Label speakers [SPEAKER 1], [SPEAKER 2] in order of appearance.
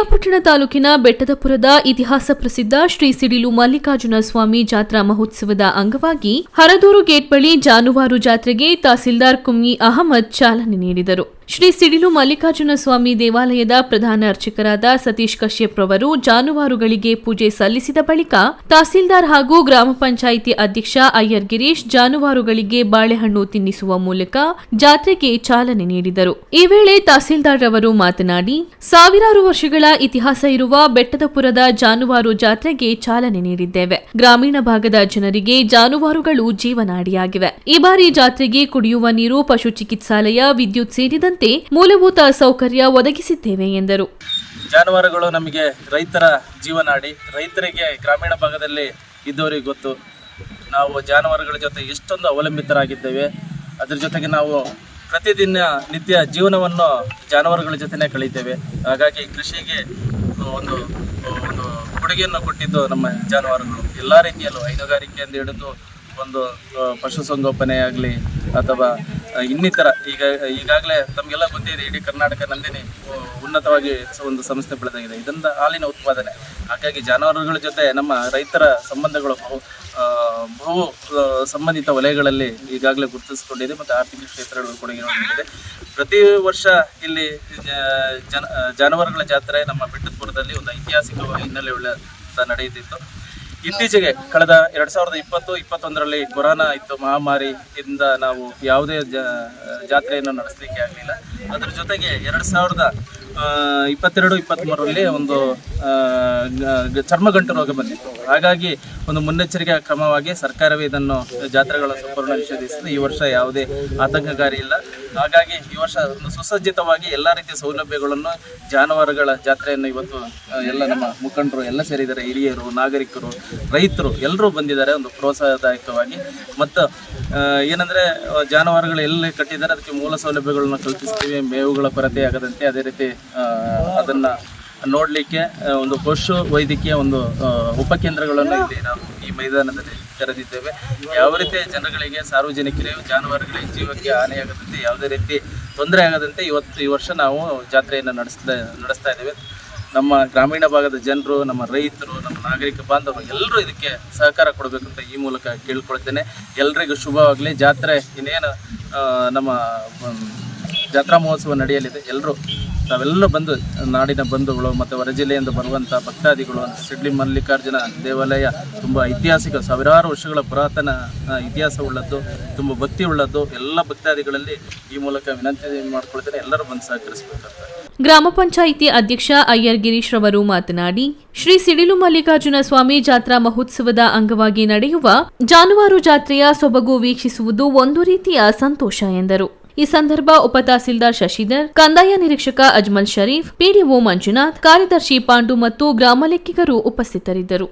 [SPEAKER 1] ಪಿರಿಯಾಪಟ್ಟಣ ತಾಲೂಕಿನ ಬೆಟ್ಟದಪುರದ ಇತಿಹಾಸ ಪ್ರಸಿದ್ಧ ಶ್ರೀ ಸಿಡಿಲು ಮಲ್ಲಿಕಾರ್ಜುನ ಸ್ವಾಮಿ ಜಾತ್ರಾ ಮಹೋತ್ಸವದ ಅಂಗವಾಗಿ ಹರದೂರು ಗೇಟ್ ಬಳಿ ಜಾನುವಾರು ಜಾತ್ರೆಗೆ ತಹಸೀಲ್ದಾರ್ ಕುಮ್ಮಿ ಅಹಮದ್ ಚಾಲನೆ ನೀಡಿದರು. ಶ್ರೀ ಸಿಡಿಲು ಮಲ್ಲಿಕಾರ್ಜುನ ಸ್ವಾಮಿ ದೇವಾಲಯದ ಪ್ರಧಾನ ಅರ್ಚಕರಾದ ಸತೀಶ್ ಕಶ್ಯಪ್ ರವರು ಜಾನುವಾರುಗಳಿಗೆ ಪೂಜೆ ಸಲ್ಲಿಸಿದ ಬಳಿಕ ತಹಸೀಲ್ದಾರ್ ಹಾಗೂ ಗ್ರಾಮ ಪಂಚಾಯಿತಿ ಅಧ್ಯಕ್ಷ ಅಯ್ಯರ್ ಗಿರೀಶ್ ಜಾನುವಾರುಗಳಿಗೆ ಬಾಳೆಹಣ್ಣು ತಿನ್ನಿಸುವ ಮೂಲಕ ಜಾತ್ರೆಗೆ ಚಾಲನೆ ನೀಡಿದರು. ಈ ವೇಳೆ ತಹಸೀಲ್ದಾರ್ ರವರು ಮಾತನಾಡಿ, ಸಾವಿರಾರು ವರ್ಷಗಳ ಇತಿಹಾಸ ಇರುವ ಬೆಟ್ಟದಪುರದ ಜಾನುವಾರು ಜಾತ್ರೆಗೆ ಚಾಲನೆ ನೀಡಿದ್ದೇವೆ. ಗ್ರಾಮೀಣ ಭಾಗದ ಜನರಿಗೆ ಜಾನುವಾರುಗಳು ಜೀವನಾಡಿಯಾಗಿವೆ. ಈ ಬಾರಿ ಜಾತ್ರೆಗೆ ಕುಡಿಯುವ ನೀರು, ಪಶು ಚಿಕಿತ್ಸಾಲಯ, ವಿದ್ಯುತ್ ಸೇರಿದಂತೆ ಮೂಲಭೂತ ಸೌಕರ್ಯ ಒದಗಿಸಿದ್ದೇವೆ ಎಂದರು.
[SPEAKER 2] ಜಾನುವಾರುಗಳು ನಮಗೆ ರೈತರ ಜೀವನಾಡಿ ರೈತರಿಗೆ ಗ್ರಾಮೀಣ ಭಾಗದಲ್ಲಿ ಇದ್ದವರಿಗೆ ಗೊತ್ತು. ನಾವು ಜಾನುವಾರುಗಳ ಜೊತೆ ಎಷ್ಟೊಂದು ಅವಲಂಬಿತರಾಗಿದ್ದೇವೆ. ಅದ್ರ ಜೊತೆಗೆ ನಾವು ಪ್ರತಿದಿನ ನಿತ್ಯ ಜೀವನವನ್ನು ಜಾನುವಾರುಗಳ ಜೊತೆನೇ ಕಳೀತೇವೆ ಹಾಗಾಗಿ ಕೃಷಿಗೆ ಒಂದು ಒಂದು ಕೊಡುಗೆಯನ್ನು ಕೊಟ್ಟಿದ್ದು ನಮ್ಮ ಜಾನುವಾರುಗಳು. ಎಲ್ಲ ರೀತಿಯಲ್ಲೂ ಹೈನುಗಾರಿಕೆಯಿಂದ ಹಿಡಿದು ಒಂದು ಪಶುಸಂಗೋಪನೆ ಆಗಲಿ ಅಥವಾ ಇನ್ನಿತರ, ಈಗ, ಈಗಾಗಲೇ ತಮಗೆಲ್ಲ ಗೊತ್ತಿದೆ, ಇಡೀ ಕರ್ನಾಟಕ ನಂದಿನಿ ಉನ್ನತವಾಗಿ ಒಂದು ಸಂಸ್ಥೆ ಬೆಳೆದಾಗಿದೆ. ಇದರಿಂದ ಹಾಲಿನ ಉತ್ಪಾದನೆ. ಹಾಗಾಗಿ ಜಾನುವಾರುಗಳ ಜೊತೆ ನಮ್ಮ ರೈತರ ಸಂಬಂಧಗಳು ಬಹು ಬಹು ಸಂಬಂಧಿತ ವಲಯಗಳಲ್ಲಿ ಈಗಾಗಲೇ ಗುರುತಿಸಿಕೊಂಡಿದೆ ಮತ್ತು ಆರ್ಥಿಕ ಕ್ಷೇತ್ರಗಳು ಕೊಡುಗೆ ನೀಡಿದೆ ಪ್ರತಿ ವರ್ಷ ಇಲ್ಲಿ ಜನ ಜಾನುವಾರುಗಳ ಜಾತ್ರೆ ನಮ್ಮ ಬೆಟ್ಟದಪುರದಲ್ಲಿ ಒಂದು ಐತಿಹಾಸಿಕ ಹಿನ್ನೆಲೆ ನಡೆಯುತ್ತಿತ್ತು. ಇತ್ತೀಚೆಗೆ ಕಳೆದ ಎರಡ್ ಸಾವಿರದ ಇಪ್ಪತ್ತು, ಇಪ್ಪತ್ತೊಂದರಲ್ಲಿ ಕೊರೋನಾ ಇತ್ತು ಮಹಾಮಾರಿಯಿಂದ ನಾವು ಯಾವುದೇ ಜಾತ್ರೆಯನ್ನು ನಡೆಸಲಿಕ್ಕೆ ಆಗಲಿಲ್ಲ. ಅದರ ಜೊತೆಗೆ ಎರಡ್ ಸಾವಿರದ ಇಪ್ಪತ್ತೆರಡು ಇಪ್ಪತ್ತ್ಮೂರರಲ್ಲಿ ಒಂದು ಚರ್ಮಗಂಟು ರೋಗ ಬಂದಿತ್ತು. ಹಾಗಾಗಿ ಒಂದು ಮುನ್ನೆಚ್ಚರಿಕೆ ಕ್ರಮವಾಗಿ ಸರ್ಕಾರವೇ ಇದನ್ನು ಜಾತ್ರೆಗಳ ಸಂಪೂರ್ಣ ನಿಷೇಧಿಸಿದೆ. ಈ ವರ್ಷ ಯಾವುದೇ ಆತಂಕಕಾರಿ ಇಲ್ಲ. ಹಾಗಾಗಿ ಈ ವರ್ಷ ಸುಸಜ್ಜಿತವಾಗಿ ಎಲ್ಲ ರೀತಿಯ ಸೌಲಭ್ಯಗಳನ್ನು ಜಾನುವಾರುಗಳ ಜಾತ್ರೆಯನ್ನು ಇವತ್ತು ಎಲ್ಲ ನಮ್ಮ ಮುಖಂಡರು ಎಲ್ಲ ಸೇರಿದ್ದಾರೆ. ಹಿರಿಯರು, ನಾಗರಿಕರು, ರೈತರು ಎಲ್ಲರೂ ಬಂದಿದ್ದಾರೆ ಒಂದು ಪ್ರೋತ್ಸಾಹದಾಯಕವಾಗಿ. ಮತ್ತು ಏನಂದರೆ ಜಾನುವಾರುಗಳು ಎಲ್ಲಿ ಕಟ್ಟಿದ್ದಾರೆ, ಅದಕ್ಕೆ ಮೂಲ ಸೌಲಭ್ಯಗಳನ್ನು ಕಲ್ಪಿಸ್ತೀವಿ, ಮೇವುಗಳ ಕೊರತೆ ಆಗದಂತೆ ಅದೇ ರೀತಿ ಅದನ್ನ ನೋಡಲಿಕ್ಕೆ ಒಂದು ಪಶು ವೈದ್ಯಕೀಯ ಒಂದು ಉಪಕೇಂದ್ರಗಳನ್ನು ಇಲ್ಲಿ ನಾವು ಈ ಮೈದಾನದಲ್ಲಿ ತೆರೆದಿದ್ದೇವೆ ಯಾವ ರೀತಿ ಜನಗಳಿಗೆ, ಸಾರ್ವಜನಿಕರಿಗೆ, ಜಾನುವಾರುಗಳಿಗೆ ಜೀವಕ್ಕೆ ಹಾನಿಯಾಗದಂತೆ, ಯಾವುದೇ ರೀತಿ ತೊಂದರೆ ಆಗದಂತೆ ಇವತ್ತು ಈ ವರ್ಷ ನಾವು ಜಾತ್ರೆಯನ್ನು ನಡೆಸ್ತಾ ನಡೆಸ್ತಾ ಇದ್ದೇವೆ. ನಮ್ಮ ಗ್ರಾಮೀಣ ಭಾಗದ ಜನರು, ನಮ್ಮ ರೈತರು, ನಮ್ಮ ನಾಗರಿಕ ಬಾಂಧವರು ಎಲ್ಲರೂ ಇದಕ್ಕೆ ಸಹಕಾರ ಕೊಡಬೇಕು ಅಂತ ಈ ಮೂಲಕ ಕೇಳ್ಕೊಳ್ತೇನೆ. ಎಲ್ರಿಗೂ ಶುಭವಾಗಲಿ. ಜಾತ್ರೆ ಇನ್ನೇನು ನಮ್ಮ ಜಾತ್ರಾ ಮಹೋತ್ಸವ ನಡೆಯಲಿದೆ. ಎಲ್ಲರೂ ತಾವೆಲ್ಲ ಬಂದು, ನಾಡಿನ ಬಂಧುಗಳು ಮತ್ತು ಹೊರ ಜಿಲ್ಲೆಯಿಂದ ಬರುವಂಥ ಭಕ್ತಾದಿಗಳು ಸಿಡ್ಲಿ ಮಲ್ಲಿಕಾರ್ಜುನ ದೇವಾಲಯ ತುಂಬ ಐತಿಹಾಸಿಕ, ಸಾವಿರಾರು ವರ್ಷಗಳ ಪುರಾತನ ಇತಿಹಾಸವುಳ್ಳದ್ದು ತುಂಬ ಭಕ್ತಿ ಉಳ್ಳದ್ದು. ಎಲ್ಲ ಭಕ್ತಾದಿಗಳಲ್ಲಿ ಈ ಮೂಲಕ ವಿನಂತಿ ಮಾಡ್ಕೊಳ್ತೇನೆ. ಎಲ್ಲರೂ ಬಂದು ಸಹಕರಿಸಬೇಕಂತ
[SPEAKER 1] ಗ್ರಾಮ ಪಂಚಾಯಿತಿ ಅಧ್ಯಕ್ಷ ಅಯ್ಯರ್ ಗಿರೀಶ್ ರವರು ಮಾತನಾಡಿ, ಶ್ರೀ ಸಿಡಿಲು ಮಲ್ಲಿಕಾರ್ಜುನ ಸ್ವಾಮಿ ಜಾತ್ರಾ ಮಹೋತ್ಸವದ ಅಂಗವಾಗಿ ನಡೆಯುವ ಜಾನುವಾರು ಜಾತ್ರೆಯ ಸೊಬಗು ವೀಕ್ಷಿಸುವುದು ಒಂದು ರೀತಿಯ ಸಂತೋಷ ಎಂದರು. ಈ ಸಂದರ್ಭ ಉಪ ತಹಸೀಲ್ದಾರ್ ಶಶಿಧರ್, ಕಂದಾಯ ನಿರೀಕ್ಷಕ ಅಜ್ಮಲ್ ಶರೀಫ್, ಪಿಡಿಒ ಮಂಜುನಾಥ್, ಕಾರ್ಯದರ್ಶಿ ಪಾಂಡು ಮತ್ತು ಗ್ರಾಮಲೆಕ್ಕಿಗರು ಉಪಸ್ಥಿತರಿದ್ದರು.